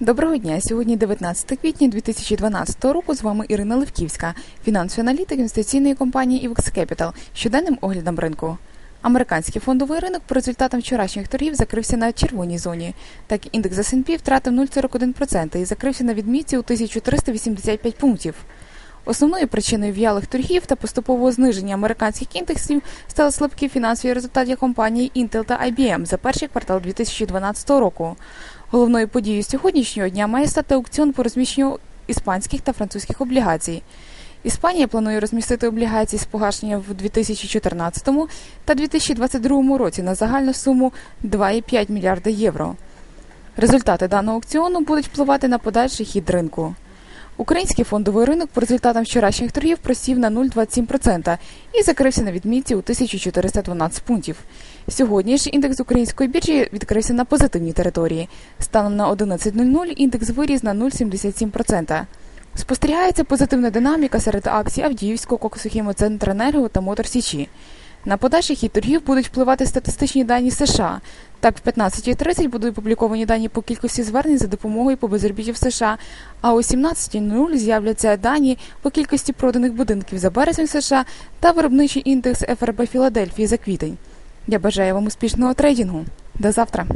Доброго дня. Сьогодні 19 квітня 2012 року. З вами Ірина Левківська, фінансовий аналітик інвестиційної компанії IVX Capital. Щоденним оглядом ринку. Американський фондовий ринок по результатам вчорашніх торгів закрився на червоній зоні. Так індекс S&P втратив 0,41% і закрився на відмітці у 1385 пунктів. Основною причиною в'ялих торгів та поступового зниження американських індексів стали слабкі фінансові результати компаній Intel та IBM за перший квартал 2012 року. Головною подією сьогоднішнього дня має стати аукціон по розміщенню іспанських та французьких облігацій. Іспанія планує розмістити облігації з погашення в 2014 та 2022 році на загальну суму 2,5 мільярда євро. Результати даного аукціону будуть впливати на подальший хід ринку. Український фондовий ринок по результатам вчорашніх торгів просів на 0,27% і закрився на відмітці у 1412 пунктів. Сьогодні ж індекс української біржі відкрився на позитивній території. Станом на 11.00 індекс виріс на 0,77%. Спостерігається позитивна динаміка серед акцій Авдіївського, Коксохімоцентренерго та Мотор Січі. На подальший хід торгів будуть впливати статистичні дані США. Так, в 15.30 будуть опубліковані дані по кількості звернень за допомогою по безробіттю в США, а о 17.00 з'являться дані по кількості проданих будинків за березень США та виробничий індекс ФРБ Філадельфії за квітень. Я бажаю вам успішного трейдингу. До завтра.